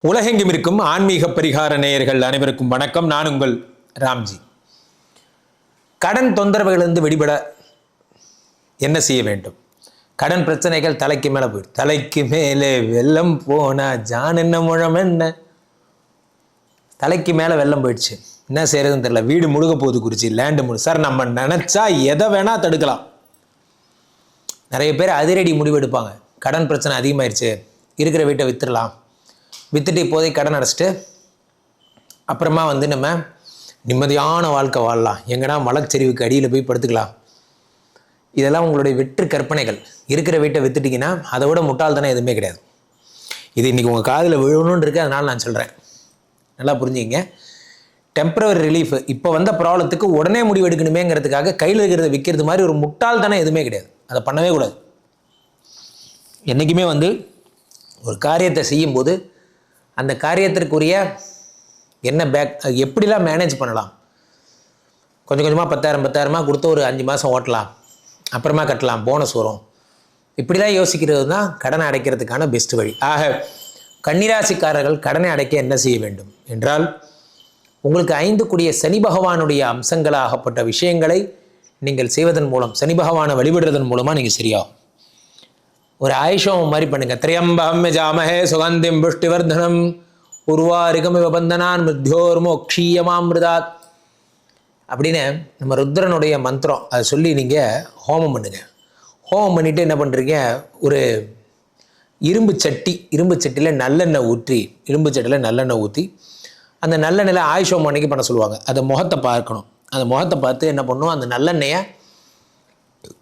உலகெங்கும் இருக்கும் ஆன்மீக பரிகார நேயர்கள் அனைவருக்கும் வணக்கம். நான் உங்கள் ராம்ஜி. கடன் தொந்தரவுகளிலிருந்து விடுபட என்ன செய்ய வேண்டும்? கடன் பிரச்சனைகள் தலைக்கு மேலே போயிடு. தலைக்கு மேலே வெள்ளம் போனா ஜான் என்ன முழம் என்ன? தலைக்கு மேலே வெள்ளம் போயிடுச்சு. என்ன செய்யறதுன்னு தெரியல. வீடு முழுக போகுது குறிச்சி லேண்டு முழு. சார் நம்ம நினச்சா எதை வேணா தடுக்கலாம். நிறைய பேர் அதிரடி முடிவெடுப்பாங்க கடன் பிரச்சனை அதிகமாயிருச்சு. இருக்கிற வீட்டை வித்துடலாம். வித்துட்டு இப்போதைக்கு கடன் அடைச்சிட்டு அப்புறமா வந்து நம்ம நிம்மதியான வாழ்க்கை வாழலாம். எங்கன்னா மலச்சரிவுக்கு அடியில் போய் படுத்துக்கலாம்? இதெல்லாம் உங்களுடைய வெற்று கற்பனைகள். இருக்கிற வீட்டை வித்துட்டிங்கன்னா அதை விட முட்டாள்தானே எதுவுமே கிடையாது. இது இன்றைக்கி உங்கள் காதில் விழுணுன்னு இருக்கு அதனால் நான் சொல்கிறேன் நல்லா புரிஞ்சுங்க டெம்பரவரி ரிலீஃப் இப்போ வந்த ப்ராப்ளத்துக்கு உடனே முடிவு எடுக்கணுமேங்கிறதுக்காக கையில் இருக்கிறத விற்கிறது மாதிரி ஒரு முட்டாள்தானே எதுவுமே கிடையாது. அதை பண்ணவே கூடாது. என்றைக்குமே வந்து ஒரு காரியத்தை செய்யும்போது அந்த காரியத்திற்குரிய என்ன பேக் எப்படிலாம் மேனேஜ் பண்ணலாம்? கொஞ்சம் கொஞ்சமாக பத்தாயிரம் பத்தாயிரமாக கொடுத்து ஒரு அஞ்சு மாதம் ஓட்டலாம். அப்புறமா கட்டலாம் போனஸ் வரும். இப்படிலாம் யோசிக்கிறது தான் கடனை அடைக்கிறதுக்கான பெஸ்ட் வழி. ஆக கன்னிராசிக்காரர்கள் கடனை அடைக்க என்ன செய்ய வேண்டும்? என்றால் உங்களுக்கு ஐந்து கூடிய சனி பகவானுடைய அம்சங்களாகப்பட்ட விஷயங்களை நீங்கள் செய்வதன் மூலம் சனி பகவானை வழிபடுறதன் மூலமாக நீங்கள் சரியாகும். ஒரு ஆயுஷம் மாதிரி பண்ணுங்க. திரியம்பகம் ஜாமஹே சுகந்திம் புஷ்டிவர்தனம். உருவாரிகம் விபந்தனான் மிருத்யோர் மோக்ஷீயமாமிருதாத் அப்படின்னு நம்ம ருத்ரனுடைய மந்திரம். அதை சொல்லி நீங்கள் ஹோமம் பண்ணுங்கள் ஹோமம் பண்ணிவிட்டு என்ன பண்ணுறீங்க ஒரு இரும்பு சட்டி இரும்பு சட்டியில் நல்லெண்ணெய் ஊற்றி இரும்பு சட்டியில் நல்லெண்ணெய் ஊற்றி அந்த நல்லெண்ணெயில் ஆயுஷம் அன்னைக்கு பண்ண சொல்லுவாங்க. அந்த முகத்தை பார்க்கணும். அந்த முகத்தை பார்த்து என்ன பண்ணணும் அந்த நல்லெண்ணெயை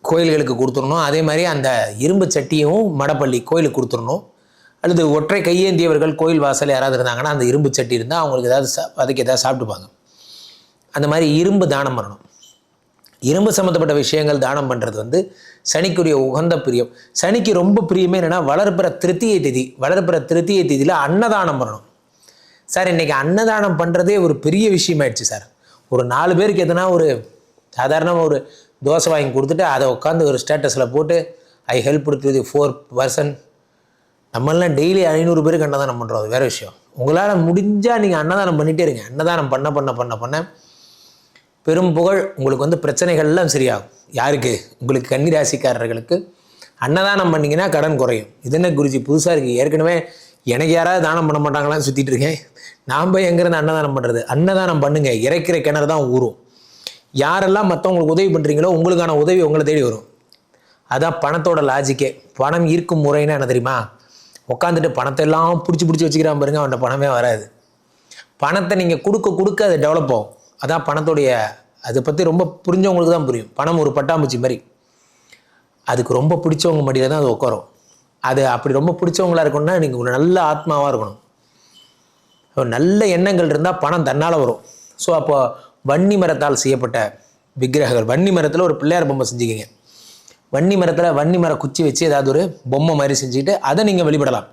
கோயில்களுக்கு கொடுத்துடணும். அதே மாதிரி அந்த இரும்பு சட்டியும் மடப்பள்ளி கோயிலுக்கு கொடுத்துடணும். அல்லது ஒற்றை கையேந்தியவர்கள் கோயில் வாசல் யாராவது இருந்தாங்கன்னா அந்த இரும்பு சட்டி இருந்தால் அவங்களுக்கு ஏதாவது சா அதுக்கு ஏதாவது சாப்பிட்டுப்பாங்க. அந்த மாதிரி இரும்பு தானம் பண்ணணும். இரும்பு சம்மந்தப்பட்ட விஷயங்கள் தானம் பண்ணுறது வந்து சனிக்குரிய உகந்த பிரியம். சனிக்கு ரொம்ப பிரியமே என்னென்னா வளர்ப்புற திருத்தியை திதி வளர்ப்புற திருத்தியை திதியில் அன்னதானம் பண்ணணும். சார் இன்றைக்கி அன்னதானம் பண்ணுறதே ஒரு பெரிய விஷயமாயிடுச்சு சார். ஒரு நாலு பேருக்கு எதுனா ஒரு சாதாரணமாக ஒரு தோசை வாங்கி கொடுத்துட்டு அதை உட்காந்து ஒரு ஸ்டேட்டஸில் போட்டு I help to four person நம்மளாம் டெய்லி ஐநூறு பேருக்கு அன்னதானம் பண்ணுறோம் அது வேறு விஷயம். உங்களால் முடிஞ்சால் நீங்கள் அன்னதானம் பண்ணிகிட்டே இருங்க. அன்னதானம் பண்ண பண்ண பண்ண பண்ண பெரும் புகழ் உங்களுக்கு வந்து பிரச்சனைகள்லாம் சரியாகும். யாருக்கு? உங்களுக்கு கன்னிராசிக்காரர்களுக்கு. அன்னதானம் பண்ணிங்கன்னா கடன் குறையும். இது என்ன குருஜி புதுசாக இருக்குது ஏற்கனவே எனக்கு யாராவது தானம் பண்ண மாட்டாங்களான்னு சுற்றிட்டு இருக்கேன். நாம் போய் எங்கேருந்து அன்னதானம் பண்ணுறது அன்னதானம் பண்ணுங்கள் இறைக்கிற கிணறு தான் ஊறும். யாரெல்லாம் மற்றவங்களுக்கு உதவி பண்ணுறீங்களோ உங்களுக்கான உதவி உங்களை தேடி வரும். அதான் பணத்தோட லாஜிக்கே பணம் ஈர்க்கும் முறைன்னா என்ன தெரியுமா? உட்காந்துட்டு பணத்தை எல்லாம் பிடிச்சி பிடிச்சி வச்சுக்கிறான் பாருங்க அவன்கிட்ட பணமே வராது. பணத்தை நீங்கள் கொடுக்க கொடுக்க அது டெவலப் ஆகும். அதான் பணத்தோடைய அதை பற்றி ரொம்ப புரிஞ்சவங்களுக்கு தான் புரியும். பணம் ஒரு பட்டாம்பூச்சி மாதிரி. அதுக்கு ரொம்ப பிடிச்சவங்க மடியில் தான் அது உட்காரும். அது அப்படி ரொம்ப பிடிச்சவங்களா இருக்கணும்னா நீங்கள் ஒரு நல்ல ஆத்மாவாக இருக்கணும். நல்ல எண்ணங்கள் இருந்தால் பணம் தன்னால் வரும். ஸோ அப்போ வன்னி மரத்தால் செய்யப்பட்ட விக்கிரகங்கள். வன்னி மரத்தில் ஒரு பிள்ளையார் பொம்மை செஞ்சுக்கிங்க. வன்னி மரத்தில் வன்னி மர குச்சி வச்சு ஏதாவது ஒரு பொம்மை மாதிரி செஞ்சுக்கிட்டு அதை நீங்கள் வெளிப்படலாம்.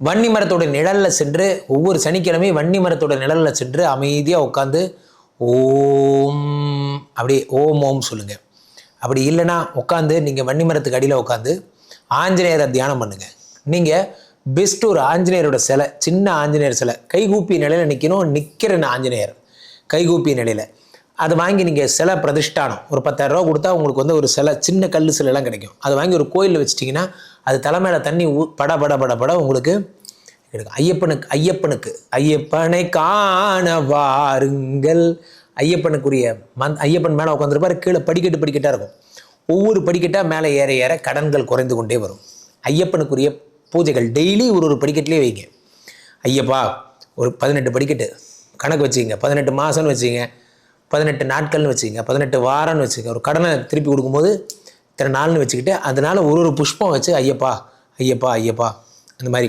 வன்னி மரத்தோட நிழலில் சென்று ஒவ்வொரு சனிக்கிழமையும் வன்னி மரத்தோட நிழலில் சென்று அமைதியாக உட்காந்து ஓம் அப்படி ஓம் ஓம் சொல்லுங்கள் அப்படி இல்லைன்னா உட்காந்து நீங்கள் வன்னி மரத்துக்கு அடியில் உட்காந்து ஆஞ்சநேயரை தியானம் பண்ணுங்கள் நீங்கள் பெஸ்ட் ஒரு ஆஞ்சநேயரோட சிலை சின்ன ஆஞ்சநேயர் சிலை கைகூப்பி நிலையில் நிற்கணும் நிற்கிற ஆஞ்சநேயர். கைகூப்பிய நிலையில். அதை வாங்கி நீங்கள் சிலை பிரதிஷ்டானம். ஒரு பத்தாயிரரூவா கொடுத்தா உங்களுக்கு வந்து ஒரு சிலை சின்ன கல் சிலைலாம் கிடைக்கும். அதை வாங்கி ஒரு கோயிலில் வச்சிட்டிங்கன்னா அது தலைமையில் தண்ணி ஊ பட பட பட பட உங்களுக்கு கிடைக்கும் ஐயப்பனுக்கு ஐயப்பனுக்கு ஐயப்பனை காண வாருங்கள். ஐயப்பனுக்குரிய மந் ஐயப்பன் மேலே உட்காந்துருப்பார் கீழே படிக்கட்டு படிக்கட்டாக இருக்கும். ஒவ்வொரு படிக்கட்டாக மேலே ஏற ஏற கடன்கள் குறைந்து கொண்டே வரும். ஐயப்பனுக்குரிய பூஜைகள் டெய்லி ஒரு ஒரு படிக்கட்டிலே வைங்க. ஐயப்பா ஒரு பதினெட்டு படிக்கட்டு. கணக்கு வச்சுக்கங்க. பதினெட்டு மாதம்னு வச்சுங்க பதினெட்டு நாட்கள்னு வச்சுக்கங்க. பதினெட்டு வாரம்னு வச்சுங்க ஒரு கடனை திருப்பி கொடுக்கும்போது இத்தனை நாள்னு வச்சுக்கிட்டு அதனால் ஒரு ஒரு புஷ்பம் வச்சு ஐயப்பா ஐயப்பா ஐயப்பா. அந்த மாதிரி.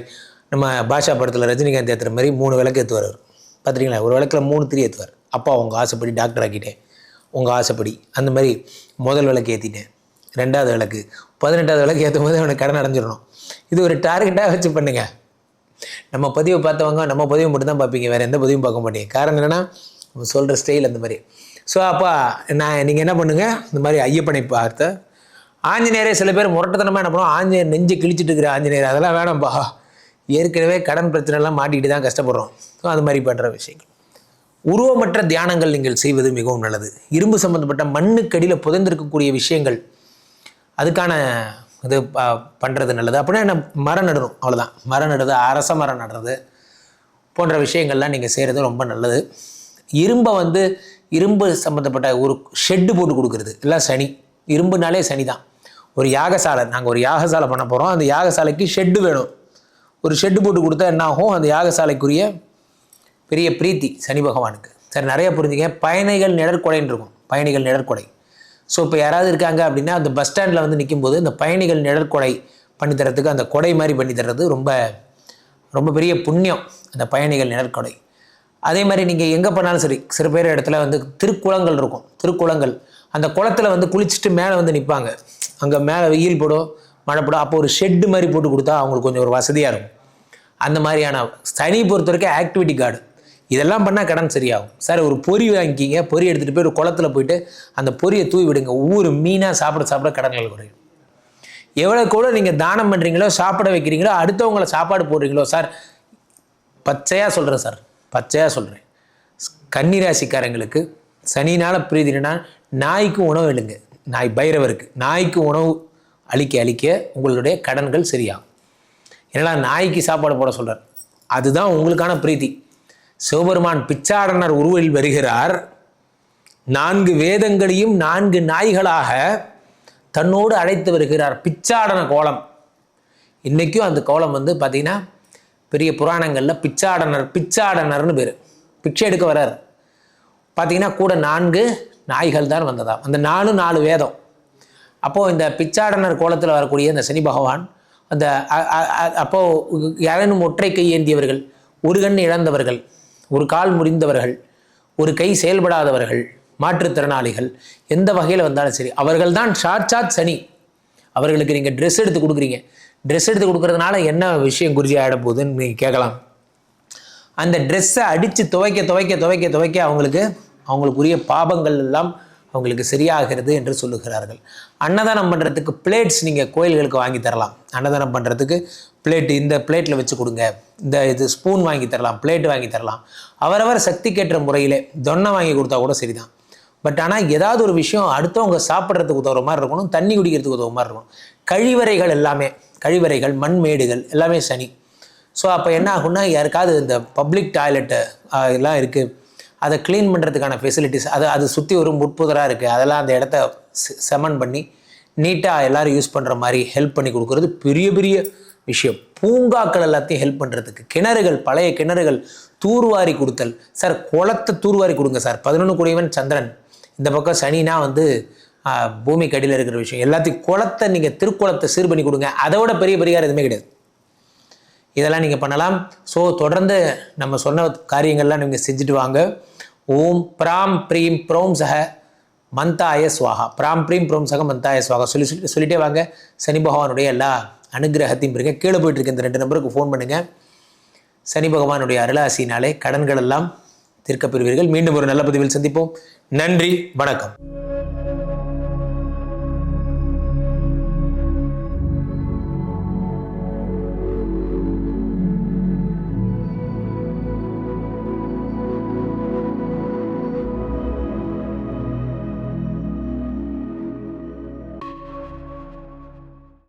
நம்ம பாஷா படத்தில் ரஜினிகாந்த் ஏற்றுற மாதிரி மூணு விளக்கு ஏற்றுவார் பார்த்துட்டிங்களா ஒரு விளக்கில் மூணு திரி ஏற்றுவார் அப்பா உங்கள் ஆசைப்படி டாக்டர் ஆக்கிட்டேன். உங்கள் ஆசைப்படி. அந்த மாதிரி முதல் விளக்கு ஏற்றிட்டேன் ரெண்டாவது விளக்கு. பதினெட்டாவது விளக்கு ஏற்றும் போது அவனுக்கு கடன் அடைஞ்சிடணும். இது ஒரு டார்கெட்டாக வச்சு பண்ணுங்கள் நம்ம பதிவை பார்த்தவங்க நம்ம பதிவை மட்டும் தான் பார்ப்பீங்க. வேறு எந்த பதிவும் பார்க்க மாட்டீங்க. காரணம் என்னென்னா சொல்கிற ஸ்டைல் அந்த மாதிரி. ஸோ அப்போ நான் நீங்கள் என்ன பண்ணுங்கள் இந்த மாதிரி ஐயப்பனை பார்த்த ஆஞ்சநேயரே சில பேர் முரட்டத்தனமாக என்ன பண்ணுவோம் ஆஞ்சநேயர் நெஞ்சு கிழிச்சிட்டு இருக்கிற ஆஞ்சநேயர். அதெல்லாம் வேணாம்ப்பா ஏற்கனவே கடன் பிரச்சனைலாம் மாட்டிக்கிட்டு தான் கஷ்டப்படுறோம். ஸோ அது மாதிரி பண்ணுற விஷயங்கள். உருவமற்ற தியானங்கள் நீங்கள் செய்வது மிகவும் நல்லது. இரும்பு சம்பந்தப்பட்ட மண்ணுக்கடியில் புதைந்திருக்கக்கூடிய விஷயங்கள் அதுக்கான இது ப- பண்ணுறது நல்லது. அப்படின்னா என்ன மரம் நடணும் அவ்வளோதான் மரம் நடுறது அரச மரம் நடுறது போன்ற விஷயங்கள்லாம் நீங்கள் செய்கிறது ரொம்ப நல்லது. இரும்பை வந்து இரும்பு சம்மந்தப்பட்ட ஒரு ஷெட்டு போட்டு கொடுக்குறது. எல்லாம் சனி. இரும்புனாலே சனி தான். ஒரு யாகசாலை நாங்கள் ஒரு யாகசாலை பண்ண போகிறோம் அந்த யாகசாலைக்கு ஷெட்டு வேணும். ஒரு ஷெட்டு போட்டு கொடுத்தா என்ன ஆகும்? அந்த யாகசாலைக்குரிய பெரிய பிரீத்தி சனி பகவானுக்கு. சரி நிறைய புரிஞ்சுங்க. பயணிகள் நிழற்கொடைன்னு இருக்கும். பயணிகள் நிழற்கொடை ஸோ இப்போ யாராவது இருக்காங்க அப்படின்னா அந்த பஸ் ஸ்டாண்டில் வந்து நிற்கும்போது இந்த பயணிகள் நிழற்கொடை பண்ணி தரத்துக்கு அந்த கொடை மாதிரி பண்ணி ரொம்ப ரொம்ப பெரிய புண்ணியம் அந்த பயணிகள் நிழற்கொடை அதே மாதிரி நீங்கள் எங்கே போனாலும் சரி சில பேர் இடத்துல வந்து திருக்குளங்கள் இருக்கும் திருக்குளங்கள். அந்த குளத்தில் வந்து குளிச்சுட்டு மேலே வந்து நிற்பாங்க அங்கே மேலே வெயில் போடும் மழை போடும் அப்போ ஒரு ஷெட்டு மாதிரி போட்டு கொடுத்தா அவங்களுக்கு கொஞ்சம் ஒரு வசதியாக இருக்கும். அந்த மாதிரியான சனி பொறுத்த வரைக்கும் ஆக்டிவிட்டி கார்டு இதெல்லாம் பண்ணால் கடன் சரியாகும். சார் ஒரு பொறி வாங்கிக்கிங்க பொறி எடுத்துகிட்டு போய் ஒரு குளத்துல போயிட்டு அந்த பொரியை தூவி விடுங்க. ஒவ்வொரு மீனாக சாப்பிட சாப்பிட கடன்கள் குறையும். எவ்வளோ கூட நீங்கள் தானம் பண்ணுறீங்களோ சாப்பிட வைக்கிறீங்களோ அடுத்தவங்கள சாப்பாடு போடுறீங்களோ சார் பச்சையாக சொல்கிறேன் சார் பச்சையாக சொல்கிறேன் கன்னிராசிக்காரங்களுக்கு சனினால் பிரீதினா நாய்க்கு உணவு எழுங்க நாய் பைரவருக்கு நாய்க்கு உணவு அழிக்க அழிக்க உங்களுடைய கடன்கள் சரியாகும். ஏன்னா நாய்க்கு சாப்பாடு போட சொல்கிறார் அதுதான் உங்களுக்கான பிரீத்தி. சிவபெருமான் பிச்சாடனர் உருவில் வருகிறார். நான்கு வேதங்களையும் நான்கு நாய்களாக தன்னோடு அழைத்து வருகிறார். பிச்சாடன கோலம். இன்றைக்கும் அந்த கோலம் வந்து பார்த்திங்கன்னா பெரிய புராணங்களில் பிச்சாடனர் பிச்சாடனர்னு பேர். பிச்சை எடுக்க வர்றார். பார்த்திங்கன்னா கூட நான்கு நாய்கள் தான் வந்ததாம் அந்த நாலு நாலு வேதம். அப்போது இந்த பிச்சாடனர் கோலத்தில் வரக்கூடிய இந்த சனி பகவான் அந்த அ- அ- யாரேனும் ஒற்றை கையேந்தியவர்கள் ஒரு கண் இழந்தவர்கள் ஒரு கால் முறிந்தவர்கள் ஒரு கை செயல்படாதவர்கள் மாற்றுத்திறனாளிகள் எந்த வகையில் வந்தாலும் சரி அவர்கள் தான் சாட்சாத் சனி. அவர்களுக்கு நீங்கள் ட்ரெஸ் எடுத்து கொடுக்குறீங்க. ட்ரெஸ் எடுத்து கொடுக்குறதுனால என்ன விஷயம் குருஜி ஆகிட போகுதுன்னு நீங்கள் கேட்கலாம். அந்த ட்ரெஸ்ஸை அடித்து துவைக்க துவைக்க துவைக்க துவைக்க அவங்களுக்கு அவங்களுக்குரிய பாபங்கள் எல்லாம் அவங்களுக்கு சரியாகிறது என்று சொல்லுகிறார்கள். அன்னதானம் பண்ணுறதுக்கு பிளேட்ஸ் நீங்கள் கோயில்களுக்கு வாங்கி தரலாம். அன்னதானம் பண்ணுறதுக்கு பிளேட் இந்த பிளேட்டில் வச்சு கொடுங்க. இந்த இது ஸ்பூன் வாங்கி தரலாம் பிளேட் வாங்கி தரலாம். அவரவர் சக்திக்கேற்ற முறையிலே தொன்னை வாங்கி கொடுத்தா கூட சரிதான். பட் ஆனால் ஏதாவது ஒரு விஷயம் அடுத்தவங்க சாப்பிட்றதுக்கு உதவுற மாதிரி இருக்கணும் தண்ணி குடிக்கிறதுக்கு உதவுற மாதிரி இருக்கணும். கழிவறைகள் எல்லாமே கழிவறைகள் மண்மேடுகள் எல்லாமே சனி. ஸோ அப்போ என்ன ஆகும்னா யாருக்காவது இந்த பப்ளிக் டாய்லெட்டு எல்லாம் இருக்குது அதை க்ளீன் பண்ணுறதுக்கான ஃபெசிலிட்டிஸ் அதை அது சுற்றி ஒரு முட்புதராக இருக்குது அதெல்லாம் அந்த இடத்த செமன் பண்ணி நீட்டாக எல்லாரும் யூஸ் பண்ணுற மாதிரி ஹெல்ப் பண்ணி கொடுக்குறது பெரிய பெரிய விஷயம். பூங்காக்கள் எல்லாத்தையும் ஹெல்ப் பண்ணுறதுக்கு கிணறுகள் பழைய கிணறுகள் தூர்வாரி கொடுத்தல். சார் குளத்தை தூர்வாரி கொடுங்க சார். பதினொன்று குடியவன் சந்திரன். இந்த பக்கம் சனினா வந்து பூமி பூமிக்கு அடியில் இருக்கிற விஷயம். எல்லாத்தையும் குளத்தை நீங்கள் திருக்குளத்தை சீர் பண்ணி கொடுங்க. அதை விட பெரிய பரிகாரம் எதுவுமே கிடையாது. இதெல்லாம் நீங்கள் பண்ணலாம். ஸோ தொடர்ந்து நம்ம சொன்ன காரியங்கள்லாம் நீங்கள் செஞ்சுட்டு வாங்க. ஓம் பிராம் பிரீம் ப்ரோம் சக மந்தாய சுவாகா. பிராம் பிரீம் ப்ரோம் சக மந்தாய சுவாகா. சொல்லி சொல்லி சொல்லிட்டே வாங்க. சனி பகவானுடைய எல்லா அனுகிரகத்தையும் பெறுங்க கீழே போயிட்டு இருக்க இந்த ரெண்டு நம்பருக்கு ஃபோன் பண்ணுங்கள் சனி பகவானுடைய அருளாசினாலே கடன்கள் எல்லாம் தீர்க்கப் பெறுவீர்கள். மீண்டும் ஒரு நல்ல பதிவில் சந்திப்போம். நன்றி வணக்கம்.